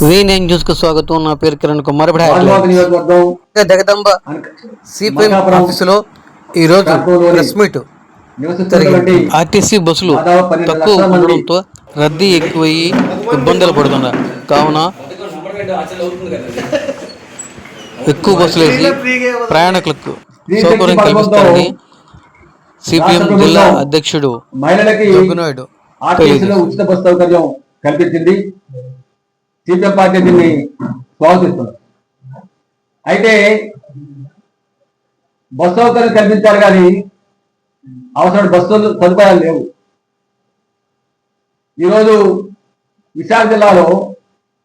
V nine న్యూస్కు స్వాగతం? నా పేరు కిరణ్ కుమార్ జగదంబ సిపిఎం ఆఫీసులో ఈ రోజు ప్రెస్ మీట్ ఆర్టీసీ బస్సులు తక్కువ ఉండడంతో రద్దీ ఎక్కువయ్యి ఇబ్బందులు పడుతున్నారు. కావున ఎక్కువ బస్సులు వేసి ప్రయాణికులకు సౌకర్యం కల్పిస్తారని సిపిఎం జిల్లా అధ్యక్షుడు మహిళలకి జగ్గునాయుడు ఉచిత బస్ సౌకర్యం కల్పించింది. సిపిఎం పార్టీ దీన్ని స్వాగతిస్తున్నారు అయితే బస్ సౌకర్యం కల్పించారు కానీ అవసరం బస్సులు సదుపాయాలు లేవు. ఈరోజు విశాఖ జిల్లాలో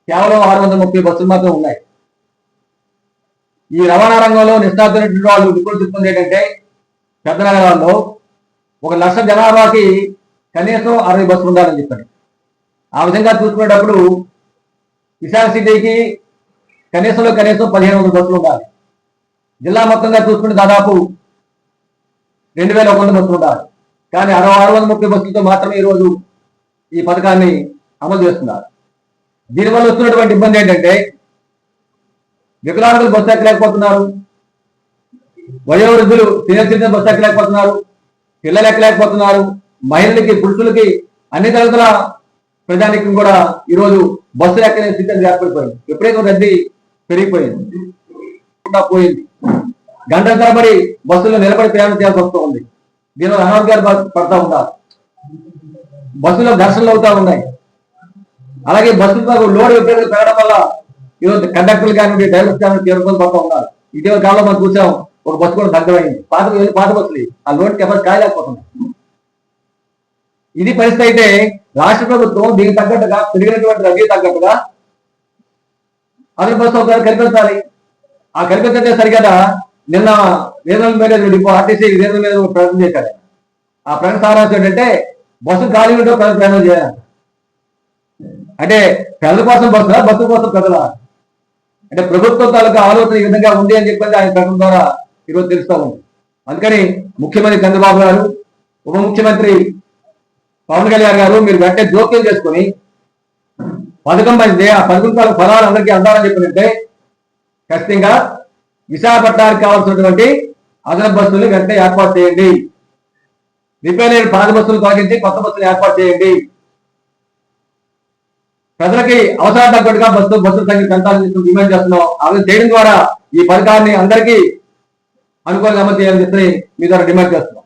కేవలం ఆరు వందల ముప్పై బస్సులు మాత్రం ఉన్నాయి. ఈ రవాణా రంగంలో నిష్ణాతున్నటువంటి వాళ్ళు నిపుణులు చెప్తుంది ఏంటంటే పెద్ద నగరాల్లో ఒక లక్ష జనాభాకి కనీసం అరవై బస్సులు ఉండాలని చెప్పండి. ఆ విధంగా చూసుకునేటప్పుడు విశాఖ సిటీకి కనీసంలో కనీసం పదిహేను వందల బస్సులు ఉండాలి. జిల్లా మొత్తంగా చూసుకుంటే దాదాపు రెండు వేల ఒక వందల బస్సులు ఉండాలి. కానీ అరవై ఆరు వందల ముప్పై బస్సులతో మాత్రమే ఈరోజు ఈ పథకాన్ని అమలు చేస్తున్నారు. దీనివల్ల వస్తున్నటువంటి ఇబ్బంది ఏంటంటే వికలాంగులు బస్సు ఎక్కలేకపోతున్నారు. వయోవృద్ధులు తినే సిటిజన్ బస్సు ఎక్కలేకపోతున్నారు. పిల్లలు ఎక్కలేకపోతున్నారు. మహిళలకి పురుషులకి అన్ని తరగతుల ప్రజానికం కూడా ఈరోజు బస్సులు ఎక్కనే స్థితి అనేది ఏర్పడిపోయింది. విపరీతం రద్దీ పెరిగిపోయింది. పోయింది. గంటల తరబడి బస్సులో నిలబడి ప్రయాణం చేయాల్సి వస్తూ ఉంది. దీనిలో అనారోగ్యాలు పడతా ఉన్నారు. బస్సులో ఘర్షణలు అవుతా ఉన్నాయి. అలాగే బస్సులో లోడ్ విపరీతంగా పెరగడం వల్ల ఈరోజు కండక్టర్లు కానివ్వండి డ్రైవర్స్ కానివ్వండి తీవ్ర పడుతూ ఉన్నారు. ఇటీవల కాలంలో మనం చూసాం ఒక బస్సు కూడా దగ్గరైంది పాత పాత బస్సులు ఆ లోన్ కెపాసిటీ కాయలేకపోతుంది ఇది పరిస్థితి అయితే రాష్ట్ర ప్రభుత్వం దీనికి తగ్గట్టుగా పెరిగినటువంటి రద్దీ తగ్గట్టుగా అదే బస్సు సౌకర్యాలు కల్పించాలి. ఆ కల్పించే సరిగదా నిన్న regional manager depot RTC regional manager ఒక ప్రకటన చేశారు. ఆ ప్రకటన సారాంశం ఏంటంటే బస్సు ఖాళీ ఉంటే ప్రజలు ప్రయాణం చేయాలి. అంటే ప్రజల కోసం బస్సు బస్సు కోసం ప్రజలా? అంటే ప్రభుత్వం తాలూకా ఆలోచన ఈ విధంగా ఉంది అని చెప్పేసి ఆయన ప్రకటన ద్వారా ఈరోజు తెలుస్తా ఉంది. అందుకని ముఖ్యమంత్రి చంద్రబాబు గారు ఉప ముఖ్యమంత్రి పవన్ కళ్యాణ్ గారు మీరు వెంటనే జోక్యం చేసుకుని పథకం మంచిది ఆ పథకం తాలూకు ఫలాలు అందరికీ అందాలని చెప్పినట్టే ఖచ్చితంగా విశాఖపట్నానికి కావాల్సినటువంటి అదనపు బస్సులు వెంటనే ఏర్పాటు చేయండి. రిపేర్ అయిన పాత బస్సులు తొలగించి కొత్త బస్సులు ఏర్పాటు చేయండి. ప్రజలకి అవసరం తగ్గట్టుగా బస్సు బస్సుల సంఖ్య పెంచాలని డిమాండ్ చేస్తున్నాం. అవి చేయడం ద్వారా ఈ పథకాన్ని అందరికీ అనుకూలంగా అమలు చేయాలని చెప్పి మీ ద్వారా డిమాండ్ చేస్తున్నాం.